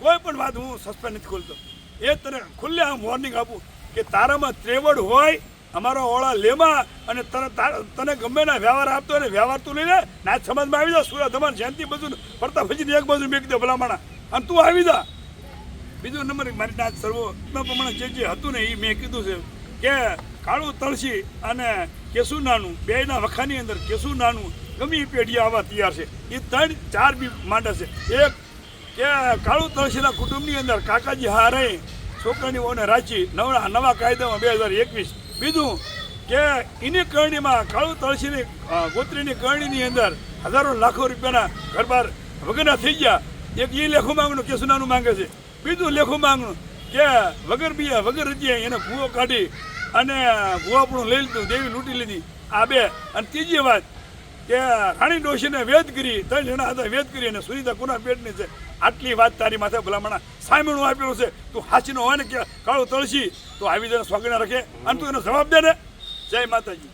કોઈ પણ વાત હું સસ્પેન્ડ નથી ખોલતો. એ તને ખુલ્લે આમ વોર્નિંગ આપું કે તારામાં ત્રેવડ હોય, અમારો ઓળા લેમાં અને તને તને ગમે ના વ્યવહાર આપતો અને વ્યવહાર તું લઈને નાચ સમાજમાં આવી જા સુરત અમારે જયંતિ બધું ફરતા પછી એક બાજુ મેકી દે ભલામણા. અને તું આવી જા. બીજો નંબર મારી નાચ સર્વો. પ્રમાણે જે જે હતું ને એ મેં કીધું છે કે કાળું તળસી અને કેસુ નાનું, બેયના વખાની અંદર કેસુ નાનું ગમે પેઢી આવવા તૈયાર છે. એ ત્રણ ચાર બી માંડે છે. એક કે કાળુ તળસીના કુટુંબની અંદર કાકાજી હારે, છોકરાની વહુને રાખી નવા નવા કાયદામાં બે હજાર એકવીસ. બીજું કે એની કરણીમાં કાળુ તળસીની ગોત્રીની કરણીની અંદર હજારો લાખો રૂપિયાના ઘરબાર વગરના થઈ ગયા. એક એ લેખું માંગણું કે સુનાનું માંગે છે. બીજું લેખું માંગણું કે વગર બીયા, વગર રજીએ એને ભૂવો કાઢી અને ગુવાપણું લઈ લીધું, દેવી લૂંટી લીધી. આ બે. અને ત્રીજી વાત કે રાણી ડોશીને વેદ કરી, ત્રણ જણા હતા, વેદ કરી અને સુનિતા કુના પેટની છે. આટલી વાત તારી માથે ભલામણા સાયમણું આપેલું છે. તું હાચીનો હોય ને કે કાળું તળસી તો આવી જઈને સ્વાગત રખે. અને તું એનો જવાબ દે ને. જય માતાજી.